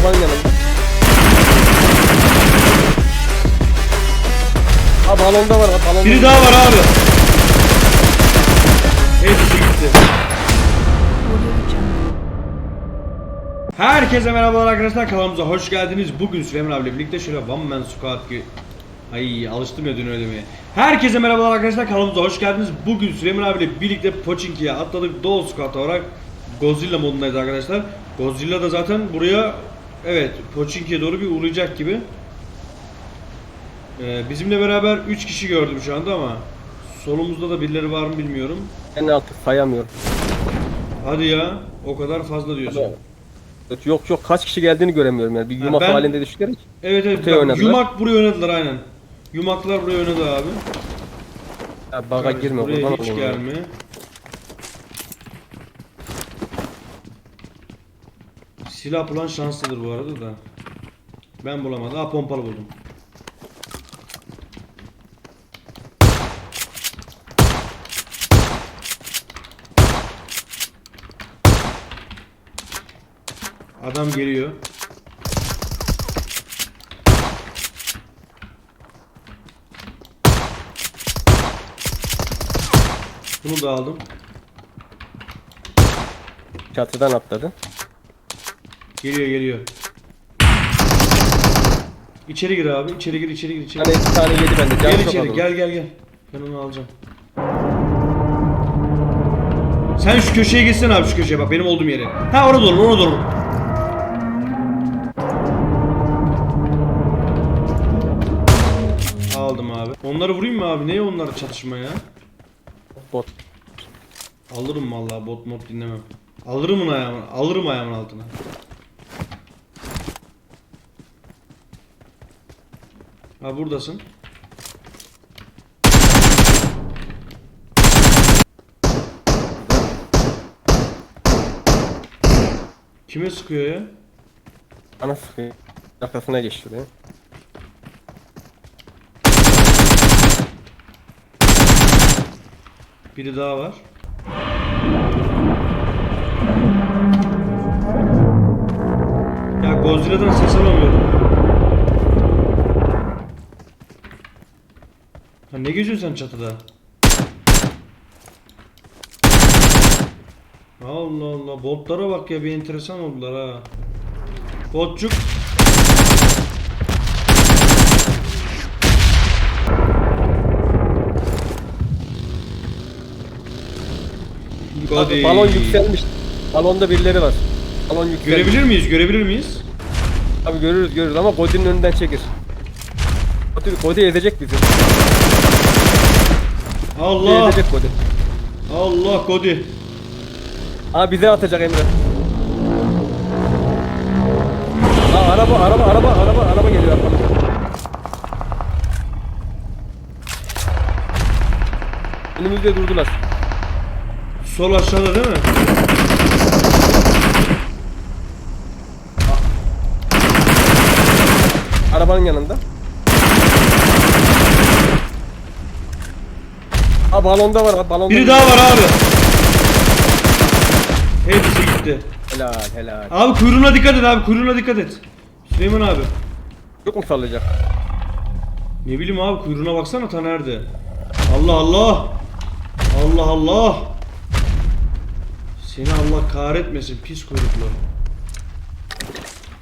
Arabanın yanında. Ha balonda var, ha, balonda. Biri daha var abi. Hepsi gitti. Herkese merhabalar arkadaşlar kanalımıza hoş geldiniz. Bugün Süleyman abiyle birlikte şöyle One Man Squad Ay alıştım ya dün öyle demeye. Herkese merhabalar arkadaşlar kanalımıza hoş geldiniz. Bugün Süleyman abiyle birlikte Pochinki'ye atladık. Doğu Squad olarak Godzilla modundayız arkadaşlar. Godzilla da zaten buraya evet Pochinki'ye doğru bir uğrayacak gibi. Ee, bizimle beraber 3 kişi gördüm şu anda ama solumuzda da birileri var mı bilmiyorum. Ben artık sayamıyorum. Hadi ya o kadar fazla diyorsun. Yok yok kaç kişi geldiğini göremiyorum yani. Bir Ha, yumak ben- halinde düştüler. Evet evet bak, oynadılar. yumak buraya oynadılar aynen. Yumaklar buraya oynadı abi. Ya baga Evet, girme buraya buradan hiç olur. gelme. Silah bulan şanslıdır bu arada da. Ben bulamadım. Aa pompalı buldum. Adam geliyor. Bunu da aldım. Çatıdan atladı. Geliyor geliyor. İçeri gir abi. içeri gir, içeri gir, içeri Hani iki tane yedi bende. Can Gel içeri, gel gel gel. Ben onu alacağım. Sen şu köşeye geçsene abi şu köşeye bak benim olduğum yere. Ha orada olur, orada olur. Aldım abi. Onları vurayım mı abi? Neye onları çatışma ya? Bot. Alırım vallahi bot mod dinlemem. Alırım onu ayağımın, alırım ayağımın altına. Ha buradasın. Kime sıkıyor ya? Ana sıkıyor. Arkasına geçti be. Biri daha var. Ya Godzilla'dan ses alamıyorum. Ha ne geziyorsun sen çatıda? Allah Allah botlara bak ya bir enteresan oldular ha. Botçuk. Hadi. Balon yükselmiş. Balonda birileri var. Balon yükselmiş. Görebilir miyiz? Görebilir miyiz? Abi görürüz görürüz ama Godin'in önünden çekir. Godi, Godi ezecek bizi. Bizi Allah! ezecek Godi. Allah Kodi. Aa bize atacak Emre. Aa araba araba araba araba araba geliyor arkamızdan. Önümüzde durdular. Sol aşağıda değil mi? Arabanın yanında. Aa balonda var balonda. Biri daha var abi. Hepsi gitti. Helal helal. Abi kuyruğuna dikkat et abi kuyruğuna dikkat et. Süleyman abi. Yok mu sallayacak? Ne bileyim abi kuyruğuna baksana ta nerede? Allah Allah. Allah Allah. Seni Allah kahretmesin pis kuyruklu.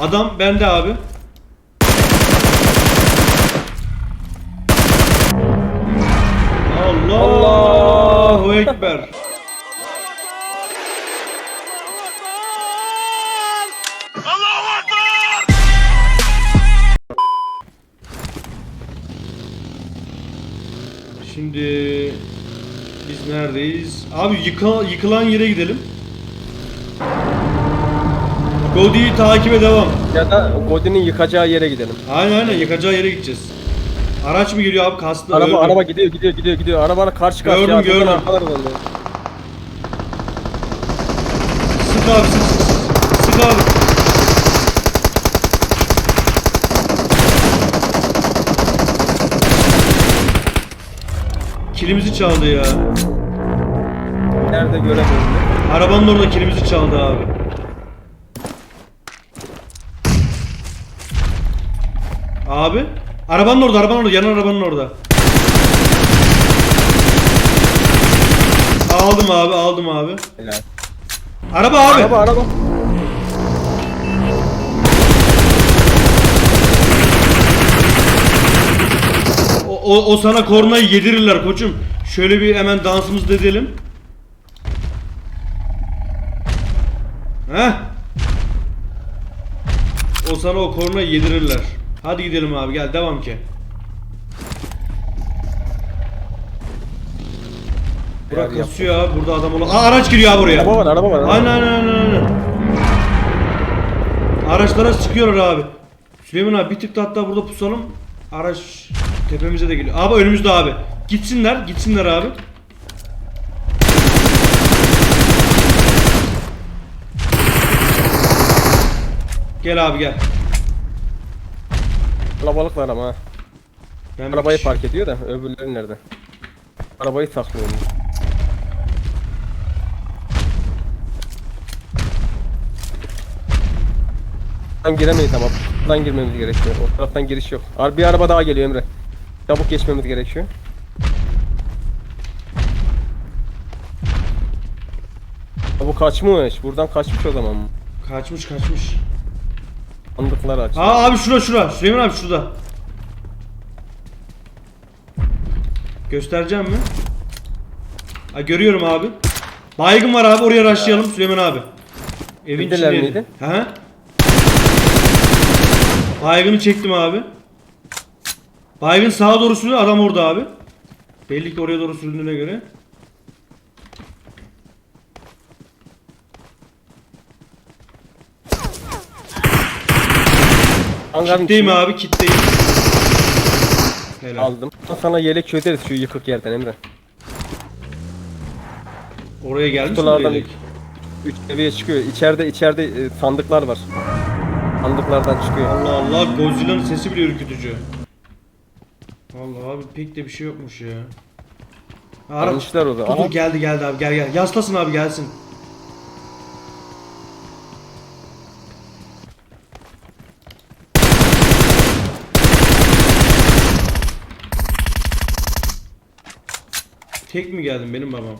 Adam bende abi. Ekber. Şimdi biz neredeyiz? Abi yıka, yıkılan yere gidelim. Godi'yi takibe devam. Ya da Godin'in yıkacağı yere gidelim. Aynen aynen yıkacağı yere gideceğiz. Araç mı geliyor abi kaslı? Araba öldü. araba gidiyor gidiyor gidiyor gidiyor. Arabayla karşı karşıya. Gördüm, gördüm. arkalar oluyor. Sık abi sık sık sık. Sık abi. Kilimizi çaldı ya. Nerede göremiyorum. Arabanın orada kilimizi çaldı abi. Abi. Arabanın orada, arabanın orada, yan arabanın orada. Aldım abi, aldım abi. Helal. Araba abi. Araba araba. O, o, o sana kornayı yedirirler koçum. Şöyle bir hemen dansımızı da edelim. Heh. O sana o kornayı yedirirler. Hadi gidelim abi gel devam ki. Burak kasıyor abi burada adam olan. Aa araç giriyor abi buraya. Araba var araba var. araba aynen aynen. aynen. Araçlara çıkıyorlar abi. Süleyman abi bir tık da hatta burada pusalım. Araç tepemize de geliyor. Abi önümüzde abi. Gitsinler, gitsinler abi. Gel abi gel. Kalabalık var ama ha. Ben Arabayı kişi- park ediyor da öbürleri nerede? Arabayı saklıyor. onu. Buradan giremeyiz ama buradan girmemiz gerekiyor. O taraftan giriş yok. Ar- Bir araba daha geliyor Emre. Çabuk geçmemiz gerekiyor. Ha, Bu kaçmış. Buradan kaçmış o zaman. Kaçmış kaçmış. Sandıklar aç. Aa abi şura şura. Süleyman abi şurada. Göstereceğim mi? Ha görüyorum abi. Baygın var abi oraya rushlayalım Süleyman abi. Evin Evdeler içindeydi. miydi? Hı. Baygını çektim abi. Baygın sağa doğru sürüyor adam orada abi. Belli ki oraya doğru sürüldüğüne göre. Hangarın Kitleyim içine abi kitleyim. Helal. Aldım. Sana yelek çözeriz şu yıkık yerden Emre. Oraya gelmiş mi Kutulardan yelek? 3 seviye çıkıyor. İçeride içeride e, sandıklar var. Sandıklardan çıkıyor. Allah Allah Godzilla'nın sesi bile ürkütücü. Allah abi pek de bir şey yokmuş ya. Ara Almışlar o da. Dur, dur, Aha. geldi geldi abi gel gel. Yaslasın abi gelsin. Tek mi geldin benim babam?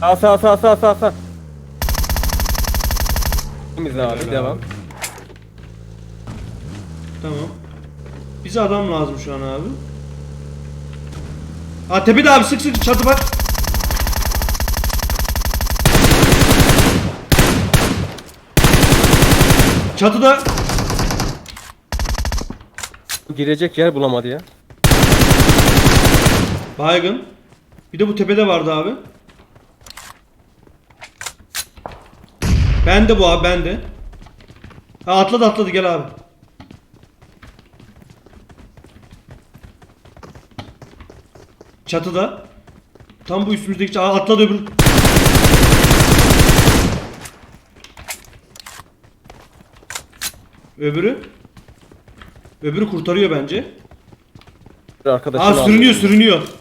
Sağ sağ sağ sağ sağ sağ. Temiz abi Helal devam. abi. Tamam. Bize adam lazım şu an abi. Aa tepede abi sık sık çatı bak. Çatıda Girecek yer bulamadı ya. baygın. Bir de bu tepede vardı abi. Bende bu abi bende. Ha atladı atladı gel abi. Çatıda. Tam bu üstümüzdeki çatı. Atladı öbür. Öbürü. Öbürü kurtarıyor bence. Bir arkadaşını Aa sürünüyor sürünüyor.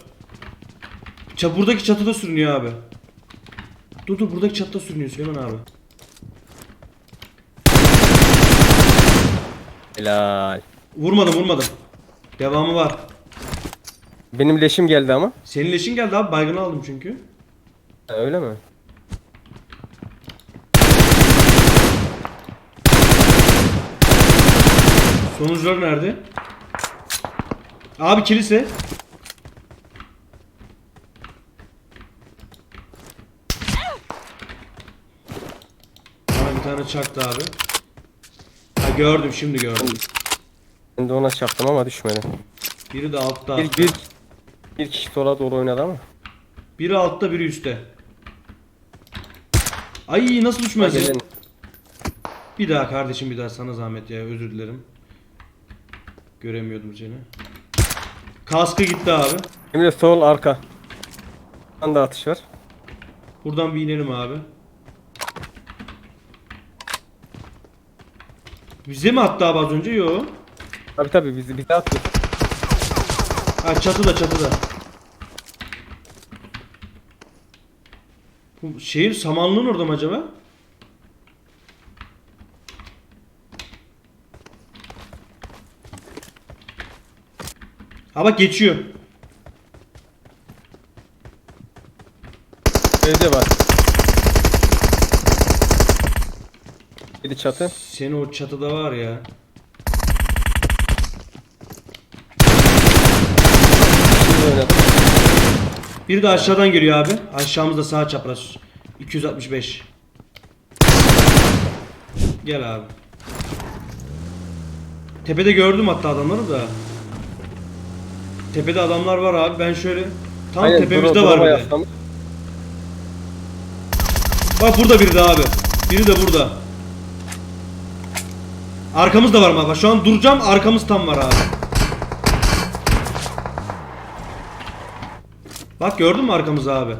Ça buradaki çatıda sürünüyor abi. Dur dur buradaki çatıda sürünüyor Süleyman abi. Helal. Vurmadım vurmadım. Devamı var. Benim leşim geldi ama. Senin leşin geldi abi baygını aldım çünkü. Ha, öyle mi? Sonuçlar nerede? Abi kilise. Bana bir tane çaktı abi. Ha gördüm şimdi gördüm. Ben de ona çaktım ama düşmedi. Biri de altta. Bir, bir, bir kişi sola doğru oynadı ama. Biri altta biri üstte. Ay nasıl düşmez ya? Bir daha kardeşim bir daha sana zahmet ya özür dilerim. Göremiyordum seni. Kaskı gitti abi. Emre sol arka. Buradan da atış var. Buradan bir inelim abi. Bize mi attı abi az önce? Yo. Tabi tabi bizi bize atıyor. Ha çatıda çatıda. Bu şehir samanlığın orada mı acaba? Ha bak geçiyor. Evde var. Biri çatı. Seni o çatıda var ya. Şimdi oynadım. Biri de aşağıdan geliyor abi. Aşağımızda sağ çapraz. 265. Gel abi. Tepede gördüm hatta adamları da. Tepede adamlar var abi. Ben şöyle tam Aynen, tepemizde duru- var bir de. Bak burada biri de abi. Biri de burada. Arkamızda var mı? Şu an duracağım. Arkamız tam var abi. Bak gördün mü arkamızı abi?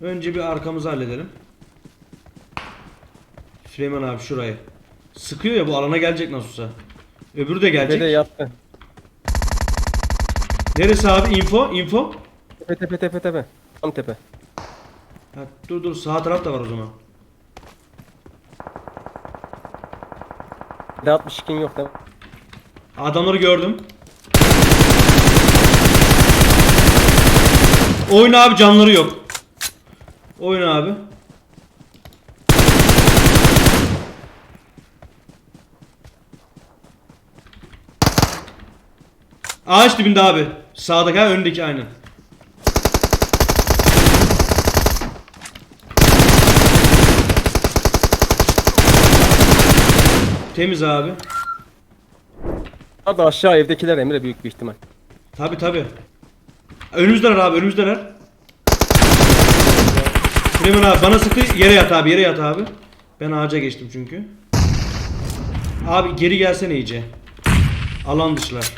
Önce bir arkamızı halledelim. Süleyman abi şurayı. Sıkıyor ya bu alana gelecek nasılsa. Öbürü de gelecek. Tepede yattı. Neresi abi? Info, info. Tepe tepe tepe tepe. Tam tepe. Ha, dur dur sağ taraf da var o zaman. Bir de 62 yok da. Adamları gördüm. Oyna abi canları yok. Oyna abi. Ağaç dibinde abi. Sağdaki ha öndeki aynen. Temiz abi. Hadi aşağı evdekiler Emre büyük bir ihtimal. Tabi tabi. Önümüzdeler abi önümüzdeler. Süleyman abi bana sıktı yere yat abi yere yat abi. Ben ağaca geçtim çünkü. Abi geri gelsene iyice. Alan dışlar.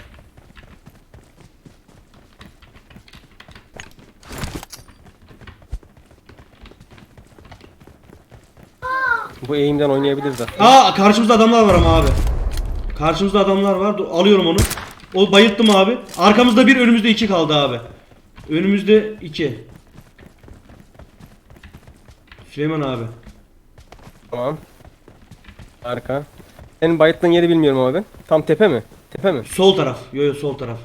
Bu eğimden oynayabiliriz aslında. Aa karşımızda adamlar var ama abi. Karşımızda adamlar var. Dur, Alıyorum onu. O bayılttım abi. Arkamızda bir önümüzde iki kaldı abi. Önümüzde iki. Süleyman abi. Tamam. Arka. Senin bayıttığın yeri bilmiyorum ama ben. Tam tepe mi? Tepe mi? Sol taraf. Yo yo sol taraf.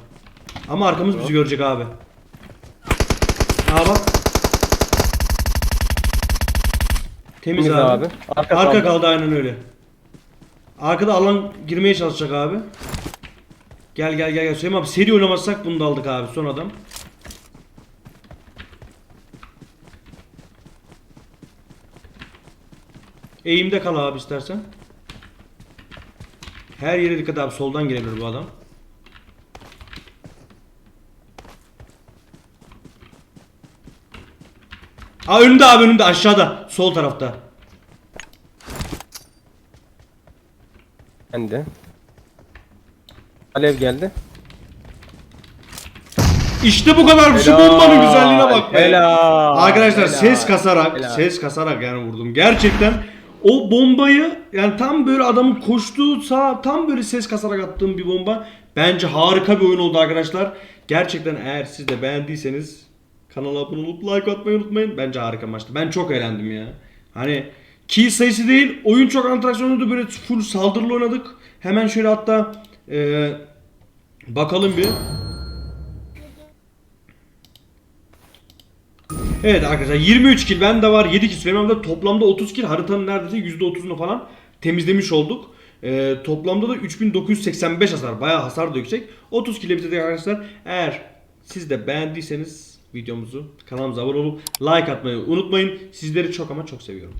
Ama arkamız bizi görecek abi. Aa bak. Temiz abi. abi. Arka, Arka kaldı. kaldı aynen öyle. Arkada alan girmeye çalışacak abi. Gel gel gel gel. Süleyman abi seri oynamazsak bunu da aldık abi son adam. Eğimde kal abi istersen. Her yere dikkat abi soldan girebilir bu adam. Aa önünde abi önünde aşağıda sol tarafta. Ben de. Alev geldi. İşte bu kadar şu Helal, bombanın güzelliğine bak be. helal, Arkadaşlar helal, ses kasarak helal. ses kasarak yani vurdum. Gerçekten o bombayı yani tam böyle adamın koştuğu sağ tam böyle ses kasarak attığım bir bomba. Bence harika bir oyun oldu arkadaşlar. Gerçekten eğer siz de beğendiyseniz kanala abone olup like atmayı unutmayın. Bence harika maçtı. Ben çok eğlendim ya. Hani kill sayısı değil oyun çok antraksiyonluydu böyle full saldırılı oynadık. Hemen şöyle hatta eee, bakalım bir. Evet arkadaşlar 23 kill bende var 7 kill Süleyman'da toplamda 30 kill haritanın neredeyse %30'unu falan temizlemiş olduk. Ee, toplamda da 3985 hasar bayağı hasar da yüksek. 30 kill bitirdik arkadaşlar. Eğer siz de beğendiyseniz videomuzu kanalımıza abone olup like atmayı unutmayın. Sizleri çok ama çok seviyorum.